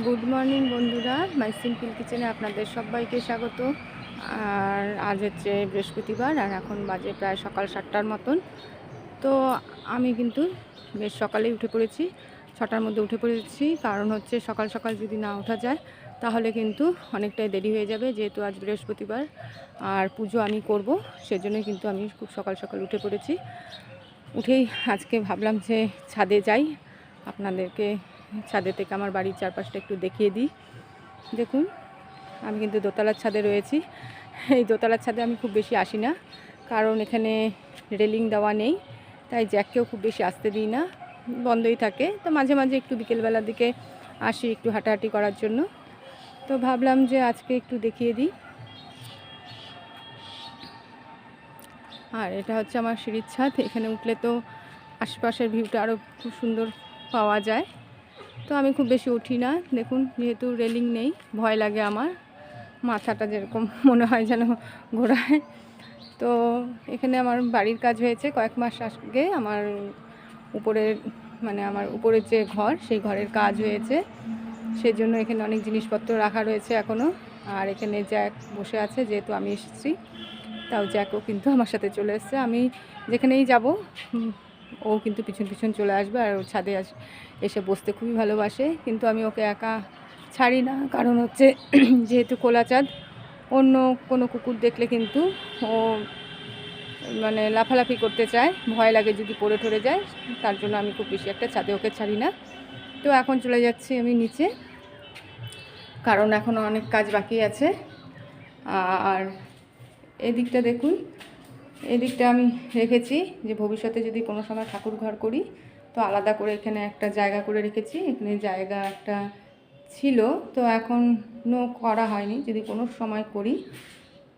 Good morning বন্ধুরা। মাই simple কিচেনে আপনাদের সবাইকে স্বাগত। আর আজ হচ্ছে বৃহস্পতিবার, আর এখন বাজে প্রায় সকাল সাতটার মতন। তো আমি কিন্তু বেশ সকালেই উঠে পড়েছি, ছটার মধ্যে উঠে পড়েছি। কারণ হচ্ছে সকাল সকাল যদি না ওঠা যায়, তাহলে কিন্তু অনেকটাই দেরি হয়ে যাবে, যেহেতু আজ বৃহস্পতিবার। আর পুজো আমি করব সেজন্য কিন্তু আমি খুব সকাল সকাল উঠে পড়েছি। উঠেই আজকে ভাবলাম যে ছাদে যাই। আপনাদেরকে ছাদে থেকে আমার বাড়ির চারপাশটা একটু দেখিয়ে দিই। দেখুন, আমি কিন্তু দোতলার ছাদে রয়েছি। এই দোতলার ছাদে আমি খুব বেশি আসি না, কারণ এখানে রেলিং দেওয়া নেই, তাই জ্যাককেও খুব বেশি আসতে দিই না, বন্ধই থাকে। তো মাঝে মাঝে একটু বিকেলবেলার দিকে আসি একটু হাঁটাহাঁটি করার জন্য। তো ভাবলাম যে আজকে একটু দেখিয়ে দিই। আর এটা হচ্ছে আমার সিঁড়ির ছাদ, এখানে উঠলে তো আশেপাশের ভিউটা আরও খুব সুন্দর পাওয়া যায়। তো আমি খুব বেশি উঠি না। দেখুন, যেহেতু রেলিং নেই, ভয় লাগে আমার। মাথাটা যেরকম মনে হয় যেন ঘোরায়। তো এখানে আমার বাড়ির কাজ হয়েছে। কয়েক মাস আগে আমার উপরের মানে আমার উপরের যে ঘর, সেই ঘরের কাজ হয়েছে। সেজন্য এখানে অনেক জিনিসপত্র রাখা রয়েছে এখনও আর এখানে জ্যাক বসে আছে, যেহেতু আমি এসেছি। তাও জ্যাকও কিন্তু আমার সাথে চলে এসছে। আমি যেখানেই যাব ও কিন্তু পিছন পিছন চলে আসবে আর ওর ছাদে এসে বসতে খুবই ভালোবাসে। কিন্তু আমি ওকে একা ছাড়ি না। কারণ হচ্ছে যেহেতু খোলা চাঁদ অন্য কোনো কুকুর দেখলে কিন্তু ও মানে লাফালাফি করতে চায়। ভয় লাগে যদি পড়ে ঠরে যায়, তার জন্য আমি খুব বেশি একটা ছাদে ওকে ছাড়ি না। তো এখন চলে যাচ্ছি আমি নিচে। কারণ এখনও অনেক কাজ বাকি আছে। আর এদিকটা দেখুন। এদিকটা আমি রেখেছি যে ভবিষ্যতে যদি কোনো সময় ঠাকুর ঘর করি, তো আলাদা করে এখানে একটা জায়গা করে রেখেছি। এখানে জায়গা একটা ছিল, তো এখনও করা হয়নি। যদি কোনো সময় করি,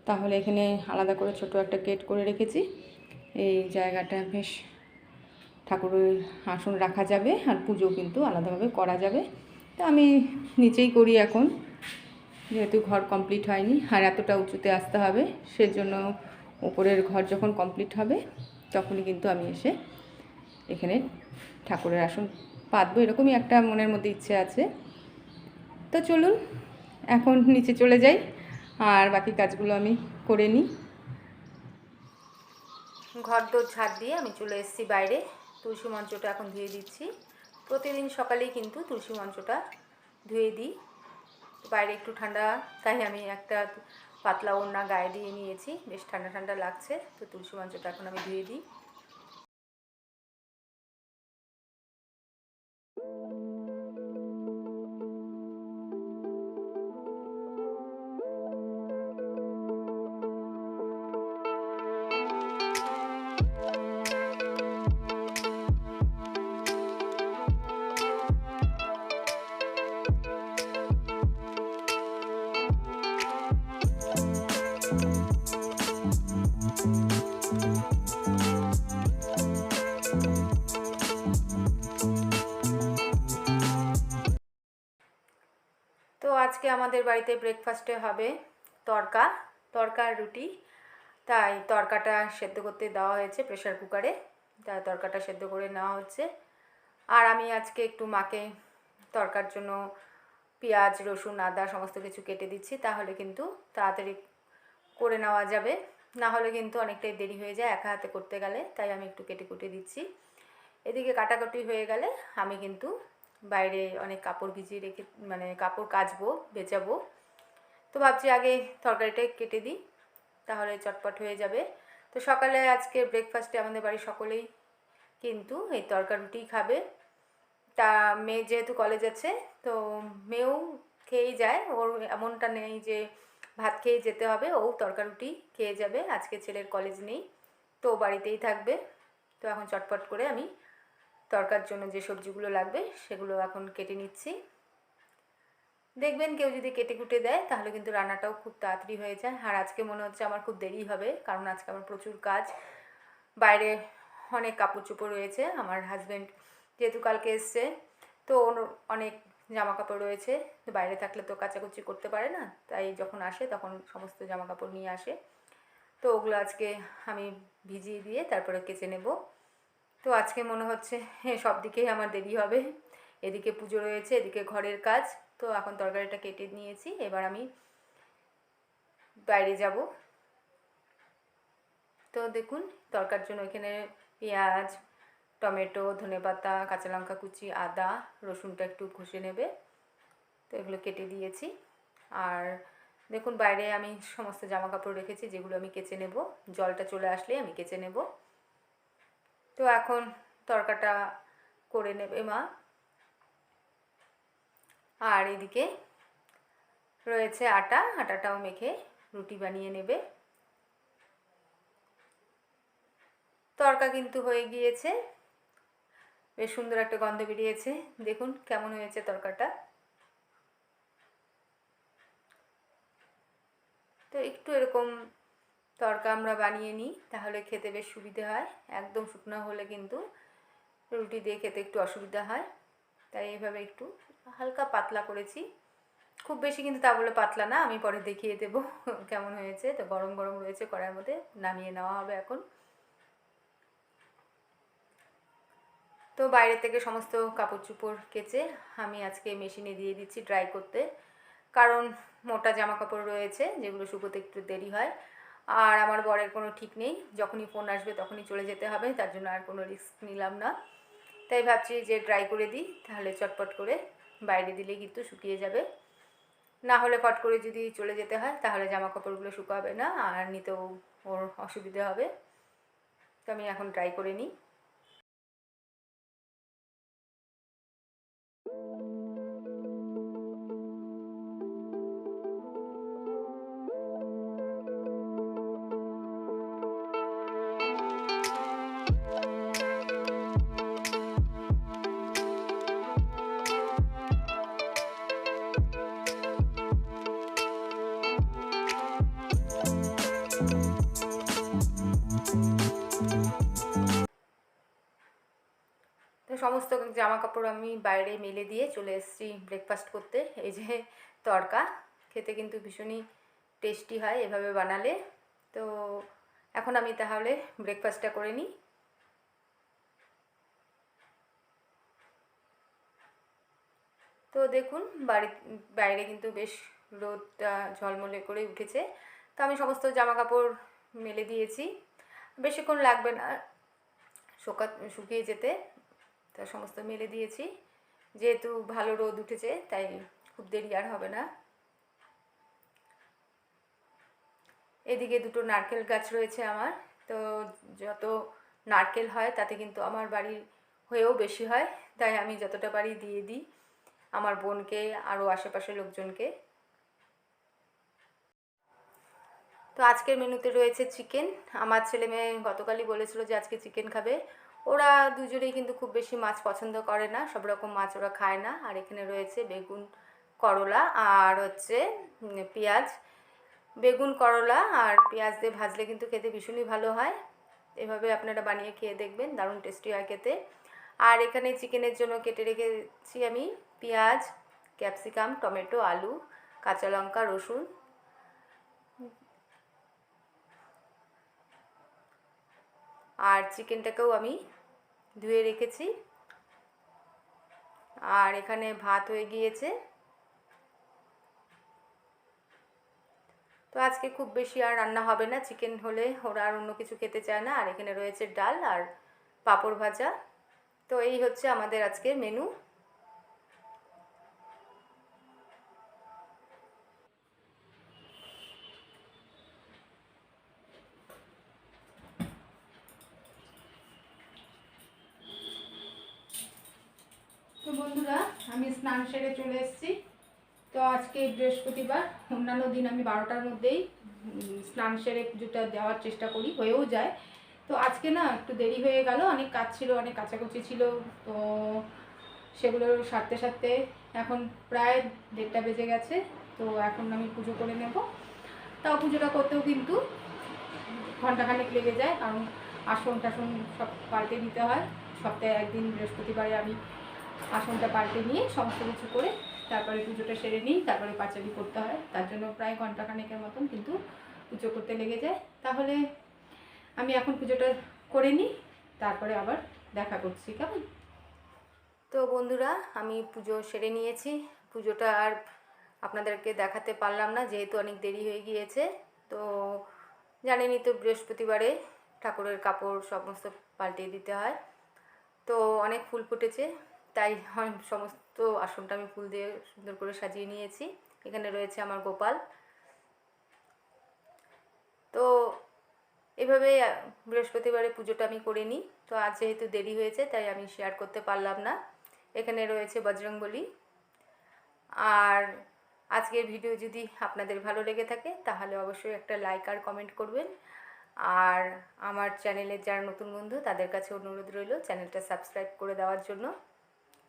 তাহলে এখানে আলাদা করে ছোট একটা গেট করে রেখেছি। এই জায়গাটা বেশ ঠাকুরের আসন রাখা যাবে আর পুজো কিন্তু আলাদাভাবে করা যাবে। তো আমি নিচেই করি এখন, যেহেতু ঘর কমপ্লিট হয়নি, আর এতটা উঁচুতে আসতে হবে, সেজন্য উপরের ঘর যখন কমপ্লিট হবে, তখনই কিন্তু আমি এসে এখানে ঠাকুরের আসন পাতবো, এরকমই একটা মনের মধ্যে ইচ্ছে আছে। তো চলুন, এখন নিচে চলে যাই, আর বাকি কাজগুলো আমি করে নিই। ঘর দোর ঝাড় দিয়ে আমি চলে এসেছি বাইরে, তুলসী মঞ্চটা এখন ধুয়ে দিচ্ছি। প্রতিদিন সকালেই কিন্তু তুলসী মঞ্চটা ধুয়ে দিই। বাইরে একটু ঠান্ডা, তাই আমি একটা পাতলা ওড়না গায়ে দিয়ে নিয়েছি, বেশ ঠান্ডা ঠান্ডা লাগছে, তো তুলসী মঞ্চটা এখন আমি ধুয়ে দিই। আজকে আমাদের বাড়িতে ব্রেকফাস্টে হবে তরকা তরকা আর রুটি। তাই তরকাটা সেদ্ধ করতে দেওয়া হয়েছে প্রেশার কুকারে তাই তরকাটা সেদ্ধ করে নেওয়া হচ্ছে। আর আমি আজকে একটু মাকে তরকার জন্য পেঁয়াজ, রসুন, আদা সমস্ত কিছু কেটে দিচ্ছি। তাহলে কিন্তু তাড়াতাড়ি করে নেওয়া যাবে। না হলে কিন্তু অনেকটাই দেরি হয়ে যায় একা হাতে করতে গেলে। তাই আমি একটু কেটে কুটে দিচ্ছি। এদিকে কাটাকাটি হয়ে গেলে আমি কিন্তু বাইরে অনেক কাপড় ভিজিয়ে রেখে মানে কাপড় কাচবো বেচাবো তো ভাবছি আগে তরকারিটা কেটে দিই, তাহলে চটপট হয়ে যাবে। তো সকালে আজকে ব্রেকফাস্টে আমাদের বাড়ির সকলেই কিন্তু এই তরকা রুটিই খাবে। তা মেয়ে যেহেতু কলেজ আছে, তো মেয়েও খেয়েই যায়। ওর এমনটা নেই যে ভাত খেয়ে যেতে হবে, ও তরকা রুটি খেয়ে যাবে। আজকে ছেলের কলেজ নেই, তো বাড়িতেই থাকবে। তো এখন চটপট করে আমি তরকার জন্য যে সবজিগুলো লাগবে সেগুলো এখন কেটে নিচ্ছি। দেখবেন কেউ যদি কেটে কুটে দেয় তাহলে কিন্তু রান্নাটাও খুব তাড়াতাড়ি হয়ে যায়। আর আজকে মনে হচ্ছে আমার খুব দেরি হবে, কারণ আজকে আমার প্রচুর কাজ। বাইরে অনেক কাপড় চোপড় রয়েছে, আমার হাজব্যান্ড যেহেতু কালকে এসছে, তো অনেক জামা কাপড় রয়েছে। তো বাইরে থাকলে তো কাচাকুচি করতে পারে না, তাই যখন আসে তখন সমস্ত জামা কাপড় নিয়ে আসে। তো ওগুলো আজকে আমি ভিজিয়ে দিয়ে তারপরে কেচে নেব। তো আজকে মনে হচ্ছে হ্যাঁ সব দিকেই আমার দেরি হবে। এদিকে পুজো রয়েছে, এদিকে ঘরের কাজ। তো এখন তরকারিটা কেটে নিয়েছি, এবার আমি বাইরে যাব। তো দেখুন, তরকার জন্য এখানে পেঁয়াজ, টমেটো, ধনেপাতা কাঁচা লঙ্কা কুচি, আদা, রসুনটা একটু ঘষে নেবে। তো এগুলো কেটে দিয়েছি। আর দেখুন, বাইরে আমি সমস্ত জামা কাপড় রেখেছি, যেগুলো আমি কেচে নেব। জলটা চলে আসলে আমি কেচে নেব। তো এখন তরকাটা করে নেবে মা। আর এদিকে রয়েছে আটা, আটাটাও মেখে রুটি বানিয়ে নেবে। তরকা কিন্তু হয়ে গিয়েছে। বেশ সুন্দর একটা গন্ধ বেরিয়েছে। দেখুন কেমন হয়েছে তরকাটা। তো একটু এরকম তরকা আমরা বানিয়ে নিই, তাহলে খেতে বেশ সুবিধে হয়। একদম শুকনো হলে কিন্তু রুটি দিয়ে খেতে একটু অসুবিধা হয়। তাই এইভাবে একটু হালকা পাতলা করেছি। খুব বেশি কিন্তু তা বলে পাতলা না, আমি পরে দেখিয়ে দেবো কেমন হয়েছে। তো গরম গরম রয়েছে কড়াইয়ের মধ্যে, নামিয়ে নেওয়া হবে এখন। তো বাইরে থেকে সমস্ত কাপড় চোপড় কেচে আমি আজকে মেশিনে দিয়ে দিচ্ছি ড্রাই করতে। কারণ মোটা জামা কাপড় রয়েছে, যেগুলো শুকোতে একটু দেরি হয়। আর আমার বরের কোনো ঠিক নেই। যখনই ফোন আসবে তখনই চলে যেতে হবে, তার জন্য আর কোনো রিস্ক নিলাম না। তাই ভাবছি যে ড্রাই করে দিই, তাহলে চটপট করে বাইরে দিলে কিন্তু শুকিয়ে যাবে। না হলে ফট করে যদি চলে যেতে হয়, তাহলে জামা কাপড়গুলো শুকাবে না, আর নিতেও ওর অসুবিধে হবে। তো আমি এখন ট্রাই করে নিই। সমস্ত জামা কাপড় আমি বাইরে মেলে দিয়ে চলে এসেছি ব্রেকফাস্ট করতে। এই যে তড়কা, খেতে কিন্তু ভীষণই টেস্টি হয় এভাবে বানালে। তো এখন আমি তাহলে ব্রেকফাস্টটা করে নিই। তো দেখুন, বাড়ি, বাইরে কিন্তু বেশ রোদটা ঝলমলে করে উঠেছে। তো আমি সমস্ত জামা কাপড় মেলে দিয়েছি। বেশিক্ষণ লাগবে না শোকা, শুকিয়ে যেতে। তা সমস্ত মেলে দিয়েছি। যেহেতু ভালো রোদ উঠেছে, তাই খুব দেরি আর হবে না। এদিকে দুটো নারকেল গাছ রয়েছে আমার। তো যত নারকেল হয়, তাতে কিন্তু আমার বাড়ির হয়েও বেশি হয়। তাই আমি যতটা পারি দিয়ে দিই আমার বোনকে আরও আশেপাশের লোকজনকে। তো আজকের মেনুতে রয়েছে চিকেন। আমার ছেলে মেয়ে গতকালই বলেছিল যে আজকে চিকেন খাবে। ওরা দুজনেই কিন্তু খুব বেশি মাছ পছন্দ করে না, সব রকম মাছ ওরা খায় না। আর এখানে রয়েছে বেগুন করলা আর হচ্ছে পেঁয়াজ। বেগুন করলা আর পেঁয়াজ দিয়ে ভাজলে কিন্তু খেতে ভীষণই ভালো হয়। এভাবে আপনারা বানিয়ে খেয়ে দেখবেন, দারুণ টেস্টি হয় খেতে। আর এখানে চিকেনের জন্য কেটে রেখেছি আমি পেঁয়াজ, ক্যাপসিকাম, টমেটো, আলু, কাঁচা লঙ্কা, রসুন। আর চিকেনটাকেও আমি ধুয়ে রেখেছি। আর এখানে ভাত হয়ে গিয়েছে। তো আজকে খুব বেশি আর রান্না হবে না, চিকেন হলে ওরা আর অন্য কিছু খেতে চায় না। আর এখানে রয়েছে ডাল আর পাঁপড় ভাজা। তো এই হচ্ছে আমাদের আজকের মেনু বন্ধুরা, আমি স্নান সেরে চলে এসেছি। তো আজকে বৃহস্পতিবার, অন্যান্য দিন আমি বারোটার মধ্যেই স্নান সেরে পুজোটা দেওয়ার চেষ্টা করি, হয়েও যায়। তো আজকে না, একটু দেরি হয়ে গেল, অনেক কাজ ছিল, অনেক কাচাকুচি ছিল, তো সেগুলো সারতে সারতে এখন প্রায় দেড়টা বেজে গেছে, তো এখন আমি পুজো করে নেব। তাও পুজোটা করতেও কিন্তু ঘন্টাখানেক লেগে যায়, কারণ আসন টাসন সব পাল্টে দিতে হয়। সপ্তাহে একদিন বৃহস্পতিবারে আমি আসনটা পাল্টে নিয়ে সমস্ত কিছু করে তারপরে পুজোটা সেরে নিই, তারপরে পাঁচালি করতে হয়। তার জন্য প্রায় ঘন্টাখানেকের মতন কিন্তু পুজো করতে লেগে যায়। তাহলে আমি এখন পুজোটা করে নিই, তারপরে আবার দেখা করছি, কেমন? তো বন্ধুরা, আমি পুজো সেরে নিয়েছি। পুজোটা আর আপনাদেরকে দেখাতে পারলাম না, যেহেতু অনেক দেরি হয়ে গিয়েছে। তো জানেনই তো, বৃহস্পতিবারে ঠাকুরের কাপড় সমস্ত পাল্টিয়ে দিতে হয়। তো অনেক ফুল ফুটেছে। তাই সমস্ত আসনটা আমি ফুল দিয়ে সুন্দর করে সাজিয়ে নিয়েছি। এখানে রয়েছে আমার গোপাল। তো এভাবে বৃহস্পতিবারে পুজোটা আমি করে নিই। তো আজ যেহেতু দেরি হয়েছে, তাই আমি শেয়ার করতে পারলাম না। এখানে রয়েছে বজরংবলী। আর আজকের ভিডিও যদি আপনাদের ভালো লেগে থাকে, তাহলে অবশ্যই একটা লাইক আর কমেন্ট করবেন। আর আমার চ্যানেলের যারা নতুন বন্ধু, তাদের কাছে অনুরোধ রইল চ্যানেলটা সাবস্ক্রাইব করে দেওয়ার জন্য।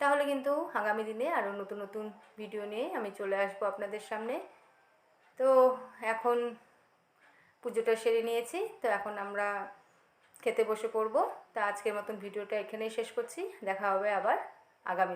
তাহলে কিন্তু আগামী দিনে আরও নতুন নতুন ভিডিও নিয়ে আমি চলে আসব আপনাদের সামনে। তো এখন পুজোটা সেরে নিয়েছি, তো এখন আমরা খেতে বসে পড়ব। তা আজকের মতন ভিডিওটা এখানেই শেষ করছি, দেখা হবে আবার আগামী